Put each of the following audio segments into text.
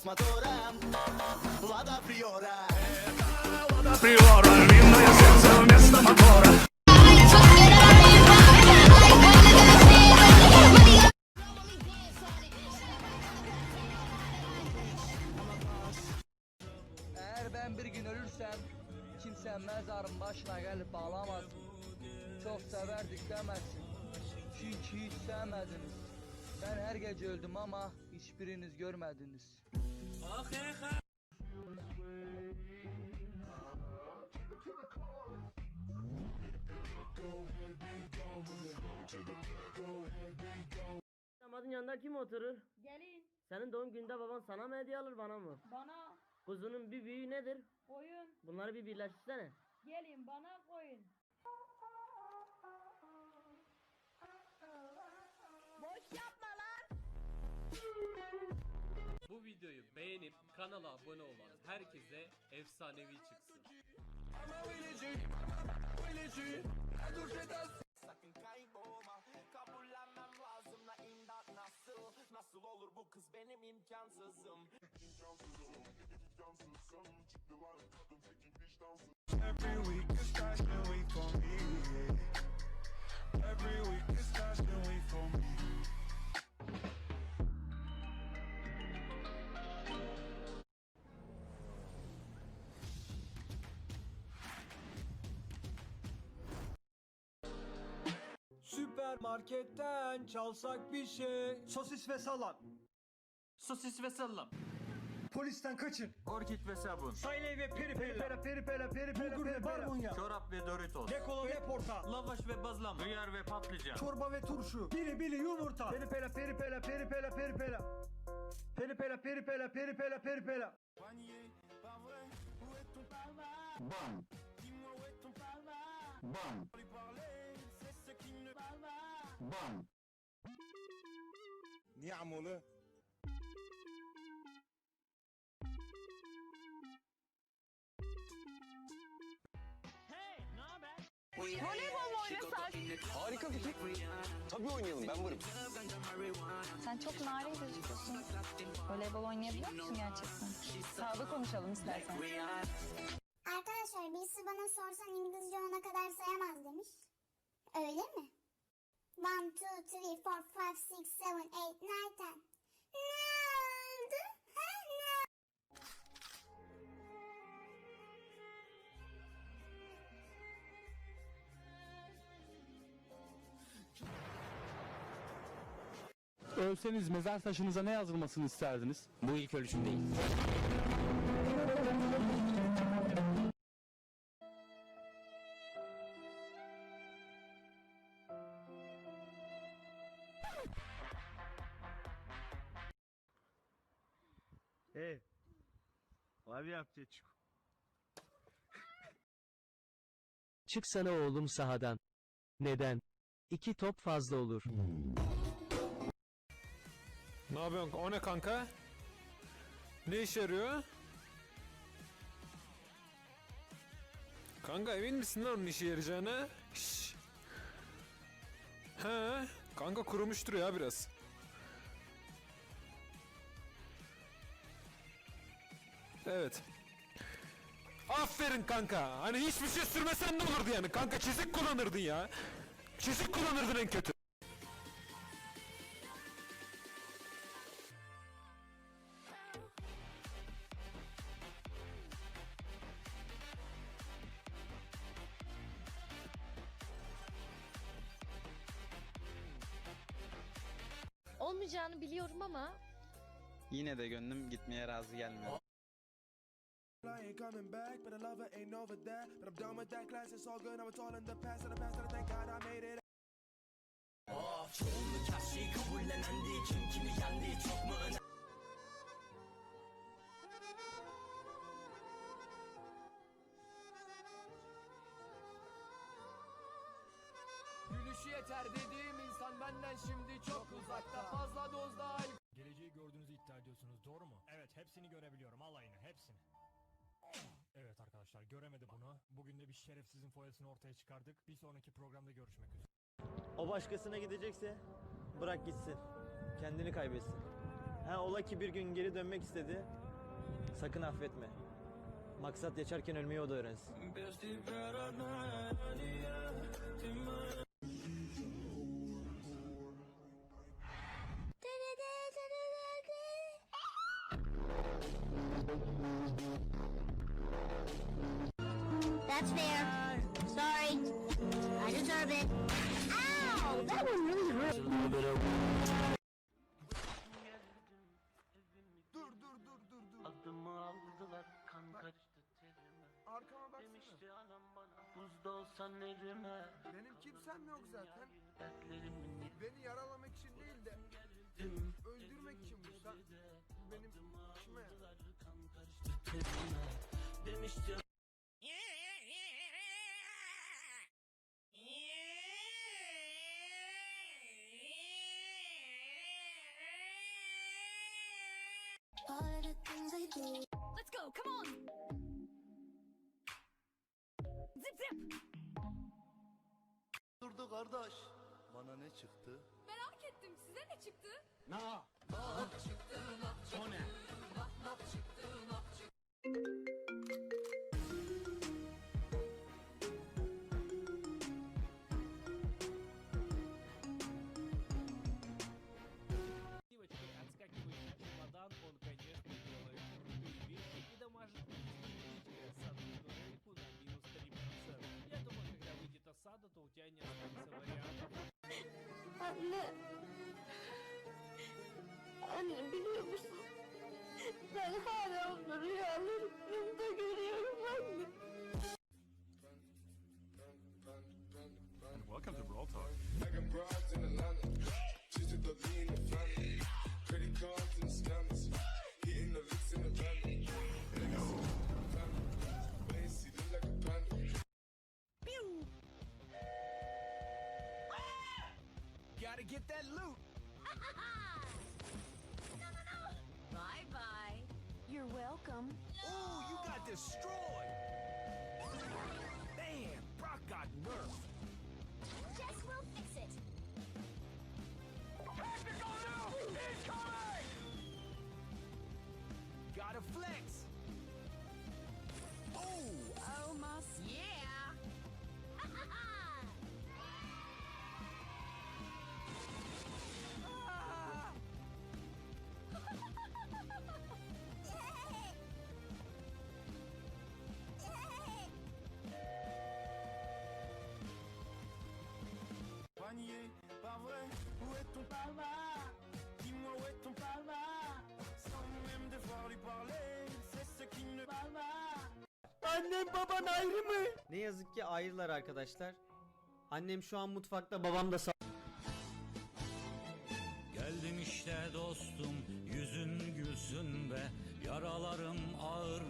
trasmatore Vado a priora Priora, il ritmo è senza mesta motora Eğer ben bir gün ölürsem kimse mezarın başına gelip ağlamaz. Çok severdik demezsin. Çünkü hiç sevmediniz. Ben her gece öldüm ama hiçbiriniz görmediniz. Damadın yanında kim oturur? Gelin Senin doğum gününde baban sana mı hediye alır bana mı? bana Kuzunun bir büyüğü nedir? koyun. Bunları bir birleştirsene. Gelin bana koyun. Bu videoyu beğenip kanala abone olan herkese efsanevi çıksın. Sakın kaybolma. Kabullenmem lazım. La imdat nasıl? Nasıl olur bu kız benim imkansızım? Every week is fashion week for me yeah. Every week Süpermarketten çalsak bir şey. Sosis ve salam. Sosis ve sallam. Polisten kaçın. Orkid ve sabun. Sayley ve peri peri peri peri peri peri peri Bulgur ve barbunya. Çorap ve Doritos. Ne kola ne porta. Lavaş ve bazlama. Hıyar ve patlıcan. Çorba ve turşu. Bili bili yumurta. Peri peri peri peri peri peri peri peri. Peri peri peri. Niamolu. Voleybol mu oynasak? Harika fikir. Tabii oynayalım ben varım. Sen çok narin gözüküyorsun. Voleybol oynayabiliyor musun gerçekten? Sağda konuşalım istersen. Arkadaşlar birisi bana sorsan İngilizce ona kadar sayamaz demiş. Öyle mi? 1, 2, 3, 4, 5, 6, 7, 8, 9, 10. Ne oldu? Ha, ne? Ölseniz mezar taşınıza ne yazılmasını isterdiniz? Bu ilk ölçüm değil. Hey. Abi yapacak. Çıksana oğlum sahadan. Neden? İki top fazla olur. Ne yapıyorsun? O ne kanka? Ne işe yarıyor? Kanka emin misin lan onun işe yarayacağına? Şşş. He, kanka kurumuştur ya biraz. Evet. Aferin kanka. Hani hiçbir şey sürmesen ne olurdu yani? Kanka çizik kullanırdın ya. Çizik kullanırdın en kötü. Olmayacağını biliyorum ama Yine de gönlüm gitmeye razı gelmiyor. Coming back, but I love her ain't over there. But I'm done with that class, it's all good. Now it's all in the past, and the past, and I thank God I made it. Gülüşü yeter dediğim insan benden şimdi çok uzakta fazla dozda. Geleceği gördüğünüzü iddia ediyorsunuz doğru mu? Evet hepsini görebiliyorum alayını hepsini. Evet arkadaşlar göremedi bunu. Bugün de bir şerefsizin foyasını ortaya çıkardık. Bir sonraki programda görüşmek üzere. O başkasına gidecekse bırak gitsin. Kendini kaybetsin. Ha ola ki bir gün geri dönmek istedi. Sakın affetme. Maksat yaşarken ölmeyi o da öğrensin. That's fair. Sorry. I deserve it. Ow! That one really hurt. Dur dur dur dur dur. Adımı aldılar kan kaçtı terime. Arkama baksana. Demişti anam bana buzda olsan erime. Benim kimsem yok zaten. Dertlerimin Beni yaralamak için değil de öldürmek için bu. Sen benim yarar istiyorum. Let's go, come on! Zip zip! Durdu kardeş. Bana ne çıktı? Merak ettim, size ne çıktı? Na! Nah çıktı, nah çıktı. O ne? Nah çıktı, nah çıktı. Anne. Anne biliyor musun? Ben hala onu rüyalarımda görüyorum anne. Welcome to Brawl Talk. Gotta get that loot. Bye bye. You're welcome. Oh, you got destroyed. Damn, Brock got nerfed. Jess will fix it. Tactical nuke incoming! Gotta flex. Oh, Almost. Yeah. Annem baban ayrı mı? Ne yazık ki ayrılar arkadaşlar. Annem şu an mutfakta, babam da sa- Geldim işte dostum yüzün gülsün be. Yaralarım ağır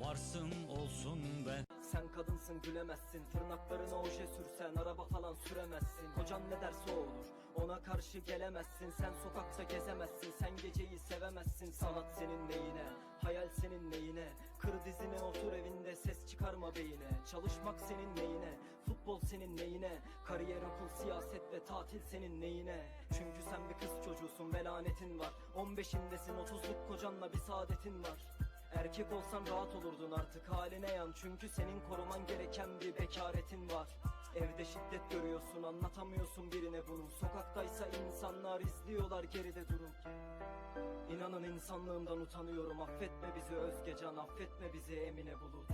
varsın olsun be. Sen kadınsın gülemezsin. Tırnaklarına oje sürsen araba falan süremezsin. Kocan ne derse olur ona karşı gelemezsin Sen sokakta gezemezsin sen geceyi sevemezsin. Sanat senin neyine hayal senin neyine? Kır dizine otur evinde ses çıkarma beyine. Çalışmak senin neyine futbol senin neyine? Kariyer okul siyaset ve tatil senin neyine? Çünkü sen bir kız çocuğusun ve lanetin var. 15'indesin 30'luk kocanla bir saadetin var. Erkek olsan rahat olurdun artık haline yan. Çünkü senin koruman gereken bir bekaretin var Evde şiddet görüyorsun anlatamıyorsun birine bunu Sokaktaysa insanlar izliyorlar geride durup İnanın insanlığımdan utanıyorum affetme bizi Özgecan affetme bizi Emine Bulut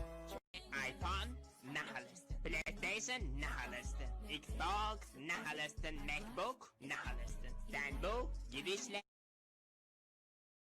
iPhone, nahalısın. PlayStation, nahalısın. Xbox, nahalısın. Macbook, nahalısın. Sen bu gidişle